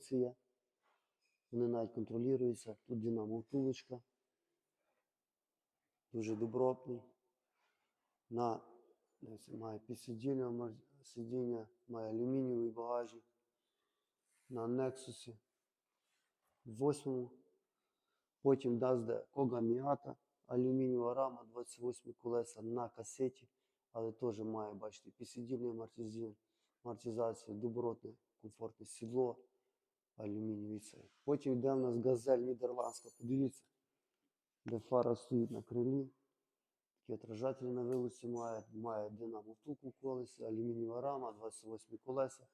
функції є. Вони навіть контролюються. Тут динамо втулочка. Дуже добротний. На має підсидіння, сидіння, має алюмінієвий багажник. На Nexus. Восьмому. Потім дасть Кога Міата, алюмінієва рама, 28 колеса на касеті, але теж має, бачите, підсидільний амортизацію, добротне, комфортне сідло, алюмінієвий цей. Потім йде у нас газель нідерландська, подивіться, де фара стоїть на крилі. Такі отражателі на вилиці має, має динамо втулку в колесі, алюмінієва рама, 28 колеса,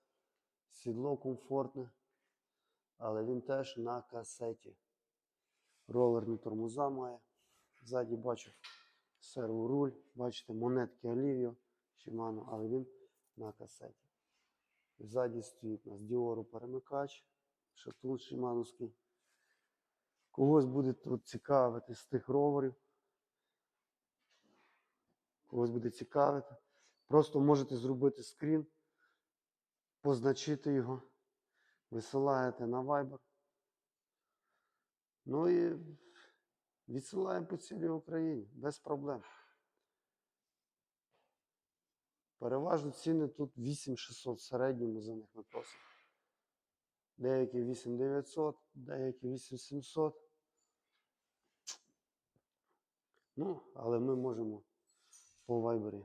сідло комфортне, але він теж на касеті. Ролерні тормоза має. Ззаді бачу серворуль, бачите, монетки Олівіо, Shimano, але він на касеті. Ззаді стоїть у нас Діору перемикач, шатун шимановський. Когось буде тут цікавити з тих роверів. Когось буде цікавити. Просто можете зробити скрін, позначити його, висилаєте на Viber. Ну і відсилаємо по цілій Україні без проблем. Переважно ціни тут 8600 в середньому за них ми просимо. Деякі 8900, деякі 8700. Ну, але ми можемо по вайбері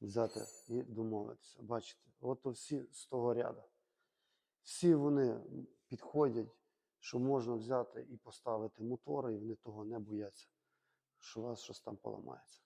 взяти і домовитися. Бачите, от всі з того ряду. Всі вони підходять, що можна взяти і поставити мотори, і вони того не бояться, що у вас щось там поламається.